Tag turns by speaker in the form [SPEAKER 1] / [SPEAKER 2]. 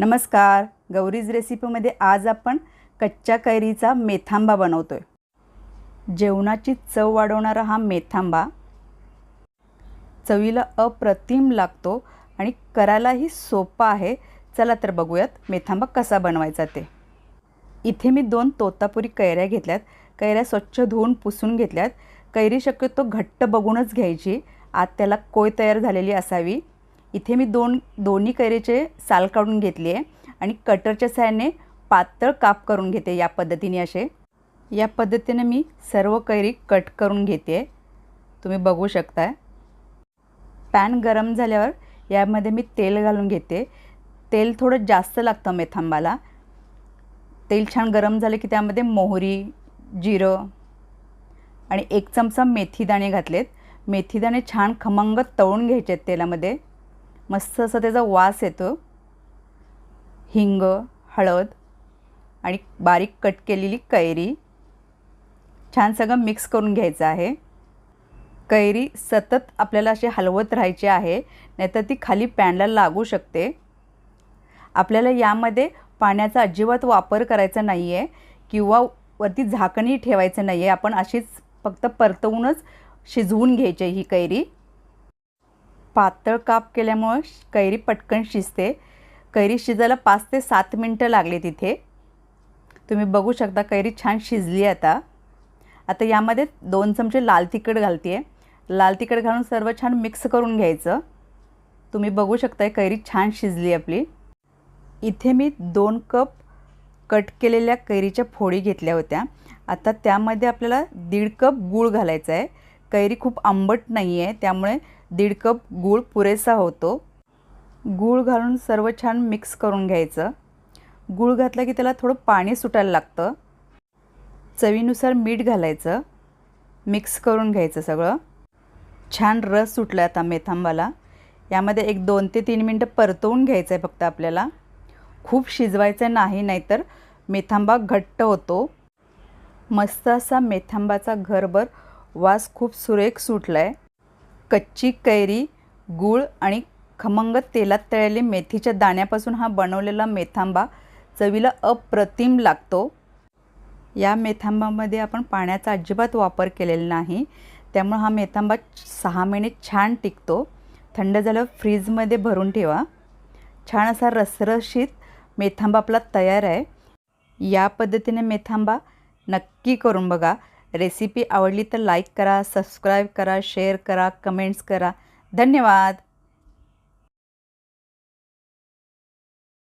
[SPEAKER 1] नमस्कार. गौरीज रेसिपीमध्ये आज आपण कच्च्या कैरीचा मेथांबा बनवतो आहे जेवणाची चव वाढवणारा हा मेथांबा चवीला अप्रतिम लागतो आणि करायलाही सोपा आहे. चला तर बघूयात मेथांबा कसा बनवायचा ते. इथे मी दोन तोतापुरी कैऱ्या घेतल्यात. कैऱ्या स्वच्छ धुवून पुसून घेतल्यात. कैरी शक्यतो घट्ट बघूनच घ्यायची. आत त्याला कोय तयार झालेली असावी. इथे मी दोन दोन्ही कैरीचे साल काढून घेतली आहे आणि कटरच्या सहाय्याने पातळ काप करून घेते या पद्धतीने असे. या पद्धतीने मी सर्व कैरी कट करून घेते. तुम्ही बघू शकताय. पॅन गरम झाल्यावर यामध्ये मी तेल घालून घेते. तेल थोडं जास्त लागतं मेथांबाला. तेल छान गरम झालं की त्यामध्ये मोहरी जिरं आणि एक चमचा मेथीदाणे घातलेत. मेथीदाणे छान खमंग तळून घ्यायचे आहेत तेलामध्ये. मस्त असं त्याचा वास येतो. हिंग हळद आणि बारीक कट केलेली कैरी. छान सगळं मिक्स करून घ्यायचं आहे. कैरी सतत आपल्याला अशी हलवत राहायची आहे नाहीतर ती खाली पॅनला लागू शकते. आपल्याला यामध्ये पाण्याचा अजिबात वापर करायचा नाही आहे किंवा वरती झाकणही ठेवायचं नाही आहे आपण अशीच फक्त परतवूनच शिजवून घ्यायची ही कैरी. पातळ काप केल्यामुळं कैरी पटकन शिजते. कैरी शिजायला पाच ते सात मिनटं लागले तिथे. तुम्ही बघू शकता कैरी छान शिजली आता. आता यामध्ये दोन चमचे लाल तिखट घालते आहे लाल तिखट घालून सर्व छान मिक्स करून घ्यायचं. तुम्ही बघू शकताय कैरी छान शिजली आपली. इथे मी दोन कप कट केलेल्या कैरीच्या फोडी घेतल्या होत्या. आता त्यामध्ये आपल्याला दीड कप गूळ घालायचा आहे कैरी खूप आंबट नाही आहे त्यामुळे दीड कप गूळ पुरेसा होतो. गूळ घालून सर्व छान मिक्स करून घ्यायचं. गूळ घातलं की त्याला थोडं पाणी सुटायला लागतं. चवीनुसार मीठ घालायचं. मिक्स करून घ्यायचं सगळं. छान रस सुटला आता मेथांबाला. यामध्ये एक दोन ते तीन मिनटं परतवून घ्यायचं आहे फक्त आपल्याला. खूप शिजवायचं नाही नाहीतर मेथांबा घट्ट होतो. मस्त असा मेथांबाचा घरभर वास खूप सुरेख सुटला आहे कच्ची कैरी गूळ आणि खमंग तेलात तळलेली मेथीच्या दाण्यापासून हा बनवलेला मेथांबा चवीला अप्रतिम लागतो. या मेथांबामध्ये आपण पाण्याचा अजिबात वापर केलेला नाही. त्यामुळं हा मेथांबा सहा महिने छान टिकतो. थंड झालं फ्रीजमध्ये भरून ठेवा. छान असा रसरशीत मेथांबा आपला तयार आहे. या पद्धतीने मेथांबा नक्की करून बघा. रेसिपी आवडली तर लाईक करा सबस्क्राईब करा शेअर करा कमेंट्स करा. धन्यवाद.